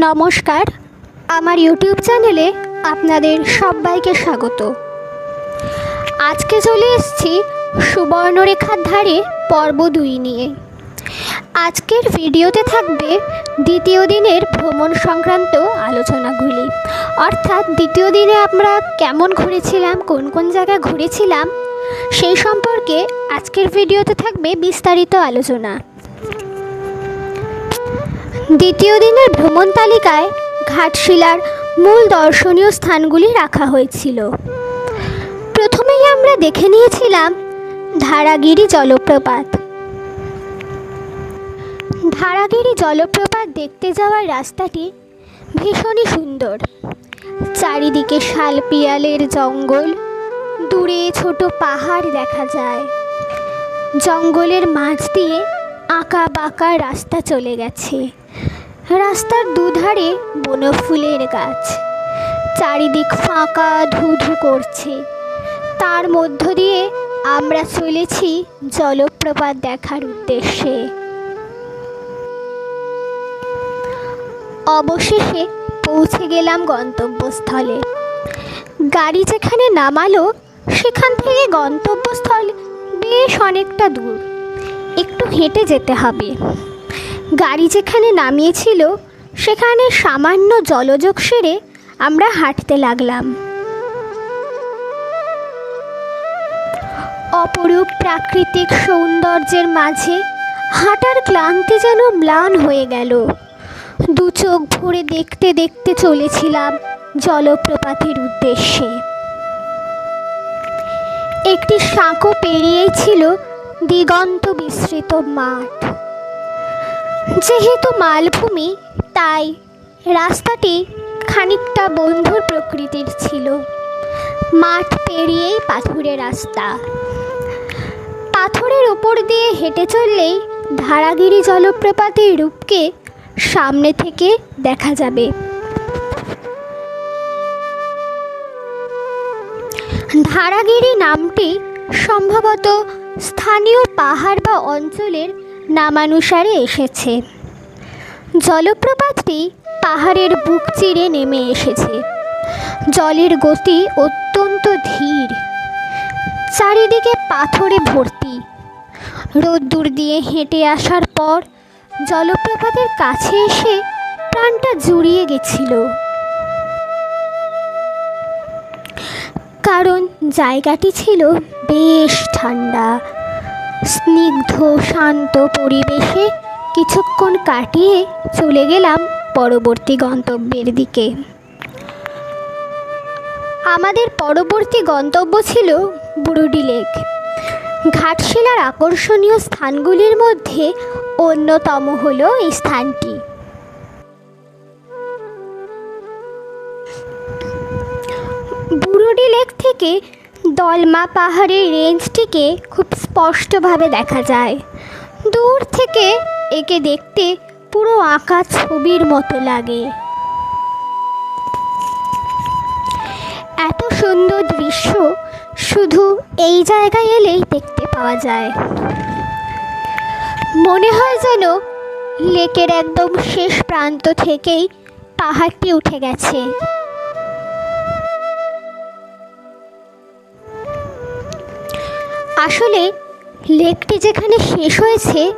নমস্কার। আমার ইউটিউব চ্যানেলে আপনাদের সবাইকে স্বাগত। আজকে চলে এসেছি সুবর্ণরেখার ধারে পর্ব দুই নিয়ে। আজকের ভিডিওতে থাকবে দ্বিতীয় দিনের ভ্রমণ সংক্রান্ত আলোচনাগুলি। অর্থাৎ দ্বিতীয় দিনে আমরা কেমন ঘুরেছিলাম, কোন কোন জায়গায় ঘুরেছিলাম, সেই সম্পর্কে আজকের ভিডিওতে থাকবে বিস্তারিত আলোচনা। দ্বিতীয় দিনের ভ্রমণ তালিকায় ঘাটশিলার মূল দর্শনীয় স্থানগুলি রাখা হয়েছিল। প্রথমেই আমরা দেখে নিয়েছিলাম ধারাগিরি জলপ্রপাত। ধারাগিরি জলপ্রপাত দেখতে যাওয়ার রাস্তাটি ভীষণই সুন্দর। চারিদিকে শাল পিয়ালের জঙ্গল, দূরে ছোট পাহাড় দেখা যায়। জঙ্গলের মাঝ দিয়ে আঁকা বাঁকা রাস্তা চলে গেছে। রাস্তার দুধারে বনফুলের গাছ। চারিদিক ফাঁকা ধুধু করছে। তার মধ্য দিয়ে আমরা চলেছি জলপ্রপাত দেখার উদ্দেশ্যে। অবশেষে পৌঁছে গেলাম গন্তব্যস্থলে। গাড়ি যেখানে নামালো, সেখান থেকে গন্তব্যস্থল বেশ অনেকটা দূর। একটু হেঁটে যেতে হবে। গাড়ি যেখানে নামিয়েছিল, সেখানে সামান্য জলযোগ সেরে আমরা হাঁটতে লাগলাম। অপরূপ প্রাকৃতিক সৌন্দর্যের মাঝে হাঁটার ক্লান্তি যেন ম্লান হয়ে গেল। দু চোখ ভরে দেখতে দেখতে চলেছিলাম জলপ্রপাতের উদ্দেশ্যে। একটি সাঁকো পেরিয়েই ছিল দিগন্ত বিস্তৃত মাঠ। যেহেতু মালভূমি, তাই রাস্তাটি খানিকটা বন্ধুর প্রকৃতির ছিল। মাঠ পেরিয়েই পাথুরে রাস্তা। পাথরের উপর দিয়ে হেঁটে চললেই ধারাগিরি জলপ্রপাতের রূপকে সামনে থেকে দেখা যাবে। ধারাগিরি নামটি সম্ভবত স্থানীয় পাহাড় বা অঞ্চলের নামানুসারে এসেছে। জলপ্রপাতটি পাহাড়ের বুক চিরে নেমে এসেছে। জলের গতি অত্যন্ত ধীর। চারিদিকে পাথরে ভর্তি। রোদ্দুর দিয়ে হেঁটে আসার পর জলপ্রপাতের কাছে এসে প্রাণটা জুড়িয়ে গেছিল। কারণ জায়গাটি ছিল বেশ ঠান্ডা। স্নিগ্ধ, শান্ত পরিবেশে কিছুক্ষণ কাটিয়ে চলে গেলাম পরবর্তী গন্তব্যের দিকে। আমাদের পরবর্তী গন্তব্য ছিল বুরুডি লেক। ঘাটশিলার আকর্ষণীয় স্থানগুলির মধ্যে অন্যতম হল এই স্থানটি। বুরুডি লেক থেকে দলমা পাহাড়ের রেঞ্জটিকে খুব স্পষ্টভাবে দেখা যায়। দূর থেকে একে দেখতে পুরো আঁকা ছবির মতো লাগে। এত সুন্দর দৃশ্য শুধু এই জায়গায় এলেই দেখতে পাওয়া যায়। মনে হয় যেন লেকের একদম শেষ প্রান্ত থেকেই পাহাড়টি উঠে গেছে। আসলে লেকটি যেখানে শেষ হয়েছে,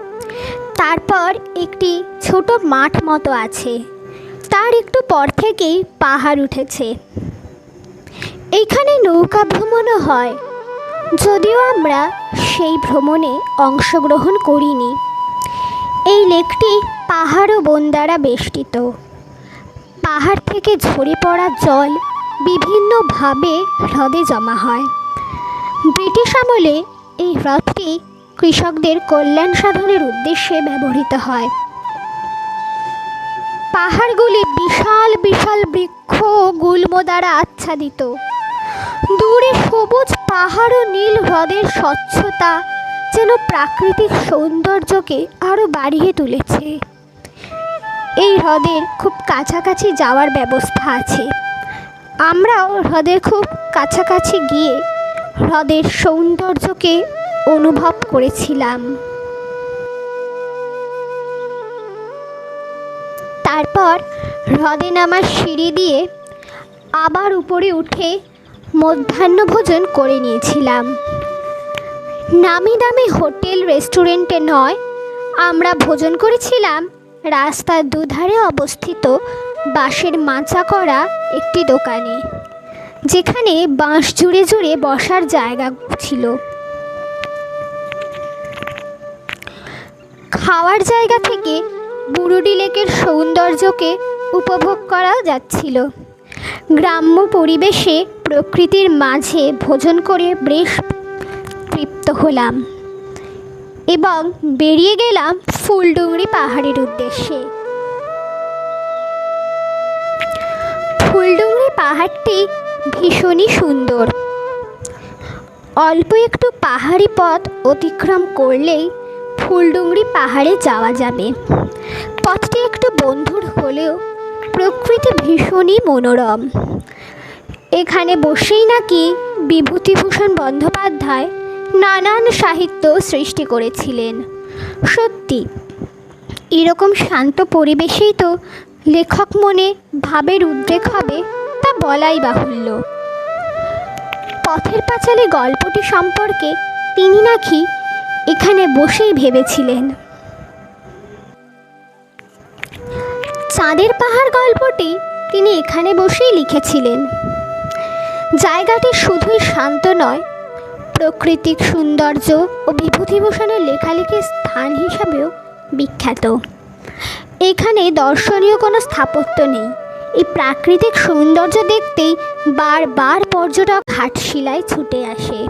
তারপর একটি ছোট মাঠ মতো আছে। তার একটু পর থেকেই পাহাড় উঠেছে। এইখানে নৌকা ভ্রমণও হয়। যদিও আমরা সেই ভ্রমণে অংশগ্রহণ করিনি। এই লেকটি পাহাড় ও বন দ্বারা বেষ্টিত। পাহাড় থেকে ঝরে পড়া জল বিভিন্নভাবে হ্রদে জমা হয়। ব্রিটিশ আমলে এই হ্রদটি কৃষকদের কল্যাণ সাধনের উদ্দেশ্যে ব্যবহৃত হয়। পাহাড়গুলি বিশাল বিশাল বৃক্ষ গুল্ম দ্বারা আচ্ছাদিত। দূরে সবুজ পাহাড় ও নীল হ্রদের স্বচ্ছতা যেন প্রাকৃতিক সৌন্দর্যকে আরও বাড়িয়ে তুলেছে। এই হ্রদের খুব কাছাকাছি যাওয়ার ব্যবস্থা আছে। আমরাও হ্রদের খুব কাছাকাছি গিয়ে হ্রদের সৌন্দর্যকে অনুভব করেছিলাম। তারপর হ্রদে নামার সিঁড়ি দিয়ে আবার উপরে উঠে মধ্যাহ্নভোজন করে নিয়েছিলাম। নামি দামি হোটেল রেস্টুরেন্টে নয়, আমরা ভোজন করেছিলাম রাস্তার দুধারে অবস্থিত বাঁশের মাচা করা একটি দোকানে। যেখানে বাঁশ জুড়ে জুড়ে বসার জায়গা ছিল। খাওয়ার জায়গা থেকে বুরুডি লেকের সৌন্দর্যকে উপভোগ করা যাচ্ছিল। গ্রাম্য পরিবেশে প্রকৃতির মাঝে ভোজন করে বেশ তৃপ্ত হলাম এবং বেরিয়ে গেলাম ফুলডুংরি পাহাড়ের উদ্দেশ্যে। ফুলডুংরি পাহাড়টি ভীষণই সুন্দর। অল্প একটু পাহাড়ি পথ অতিক্রম করলেই ফুলডুংরি পাহাড়ে যাওয়া যাবে। পথটি একটু বন্ধুর হলেও প্রকৃতি ভীষণই মনোরম। এখানে বসেই নাকি বিভূতিভূষণ বন্দ্যোপাধ্যায় নানান সাহিত্য সৃষ্টি করেছিলেন। সত্যি, এরকম শান্ত পরিবেশেই তো লেখক মনে ভাবের উদ্রেক হবে বলাই বাহুল্য। পথের পাঁচালী গল্পটি সম্পর্কে তিনি নাকি এখানে বসেই ভেবেছিলেন। চাঁদের পাহাড় গল্পটি তিনি এখানে বসেই লিখেছিলেন। জায়গাটি শুধুই শান্ত নয় প্রাকৃতিক সৌন্দর্য ও বিভূতিভূষণের লেখালেখির স্থান হিসাবেও বিখ্যাত। এখানে দর্শনীয় কোনো স্থাপত্য নেই। এই প্রাকৃতিক সৌন্দর্য দেখতেই বারবার পর্যটক ঘাটশিলায় ছুটে আসে।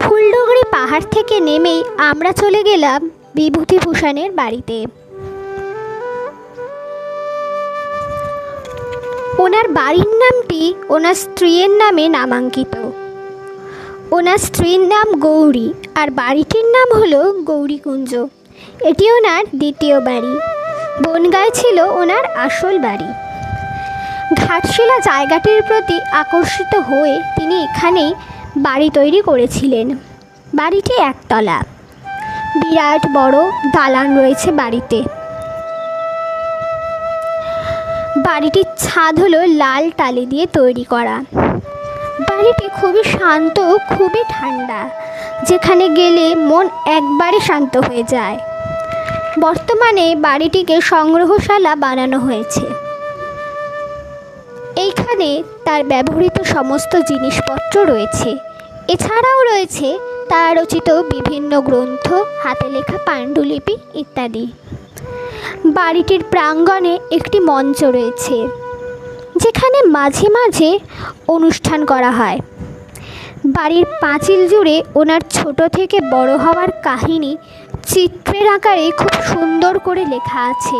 ফুলডুগরি পাহাড় থেকে নেমেই আমরা চলে গেলাম বিভূতিভূষণের বাড়িতে। ওনার বাড়ির নামটি ওনার স্ত্রীর নামে নামাঙ্কিত। ওনার স্ত্রীর নাম গৌরী আর বাড়িটির নাম হলো গৌরীকুঞ্জ। এটি ওনার দ্বিতীয় বাড়ি। বনগায় ছিল ওনার আসল বাড়ি। ঘাটশিলা জায়গাটির প্রতি আকর্ষিত হয়ে তিনি এখানেই বাড়ি তৈরি করেছিলেন। বাড়িটি একতলা। বিরাট বড় দালান রয়েছে বাড়িতে। বাড়িটির ছাদ হলো লাল টালি দিয়ে তৈরি করা। বাড়িটি খুবই শান্ত, খুবই ঠান্ডা। যেখানে গেলে মন একবারে শান্ত হয়ে যায়। বর্তমানে বাড়িটিকে সংগ্রহশালা বানানো হয়েছে। এইখানে তার ব্যবহৃত সমস্ত জিনিসপত্র রয়েছে। এছাড়াও রয়েছে তার রচিত বিভিন্ন গ্রন্থ, হাতে লেখা পাণ্ডুলিপি ইত্যাদি। বাড়িটির প্রাঙ্গণে একটি মঞ্চ রয়েছে, যেখানে মাঝে মাঝে অনুষ্ঠান করা হয়। বাড়ির পাঁচিল জুড়ে ওনার ছোট থেকে বড় হওয়ার কাহিনী চিত্রের আকারে খুব সুন্দর করে লেখা আছে।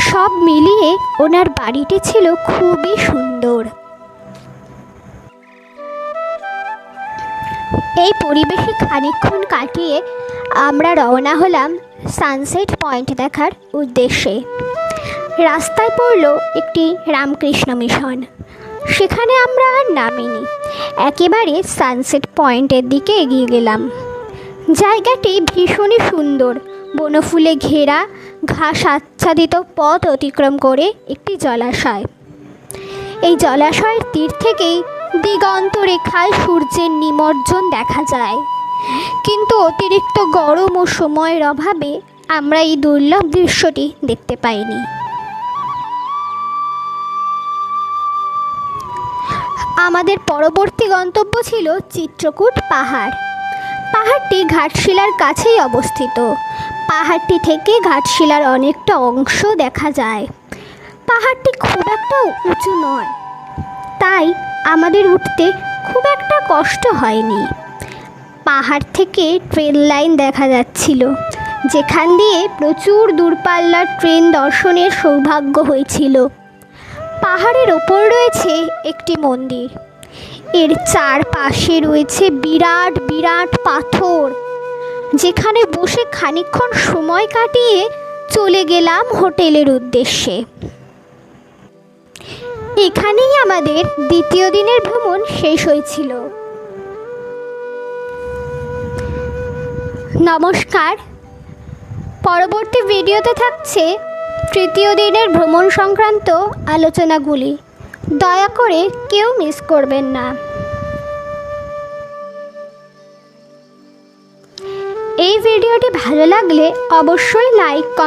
সব মিলিয়ে ওনার বাড়িটি ছিল খুবই সুন্দর। এই পরিবেশে খানিকক্ষণ কাটিয়ে আমরা রওনা হলাম সানসেট পয়েন্ট দেখার উদ্দেশ্যে। রাস্তায় পড়ল একটি রামকৃষ্ণ মিশন। সেখানে আমরা আর নামিনি। একেবারে সানসেট পয়েন্টের দিকে এগিয়ে গেলাম। জায়গাটি ভীষণই সুন্দর। বনফুলে ঘেরা ঘাস আচ্ছাদিত পথ অতিক্রম করে একটি জলাশয়। এই জলাশয়ের তীর থেকেই দিগন্ত রেখায় সূর্যের নিমজ্জন দেখা যায়। কিন্তু অতিরিক্ত গরম ও সময়ের অভাবে আমরা এই দুর্লভ দৃশ্যটি দেখতে পাইনি। আমাদের পরবর্তী গন্তব্য ছিল চিত্রকূট পাহাড়। পাহাড়টি ঘাটশিলার কাছেই অবস্থিত। পাহাড়টি থেকে ঘাটশিলার অনেকটা অংশ দেখা যায়। পাহাড়টি খুব একটা উঁচু নয়। তাই আমাদের উঠতে খুব একটা কষ্ট হয়নি। পাহাড় থেকে ট্রেন লাইন দেখা যাচ্ছিল, যেখান দিয়ে প্রচুর দূরপাল্লার ট্রেন দর্শনের সৌভাগ্য হয়েছিল। পাহাড়ের ওপর রয়েছে একটি মন্দির। এর চারপাশে রয়েছে বিরাট বিরাট পাথর। যেখানে বসে খানিকক্ষণ সময় কাটিয়ে চলে গেলাম হোটেলের উদ্দেশ্যে। এখানেই আমাদের দ্বিতীয় দিনের ভ্রমণ শেষ হয়েছিল। নমস্কার। পরবর্তী ভিডিওতে থাকছে তৃতীয় দিনের ভ্রমণ সংক্রান্ত আলোচনাগুলি। দয়া করে কেউ মিস করবেন না। এই ভিডিওটি ভালো লাগলে অবশ্যই লাইক কমেন্ট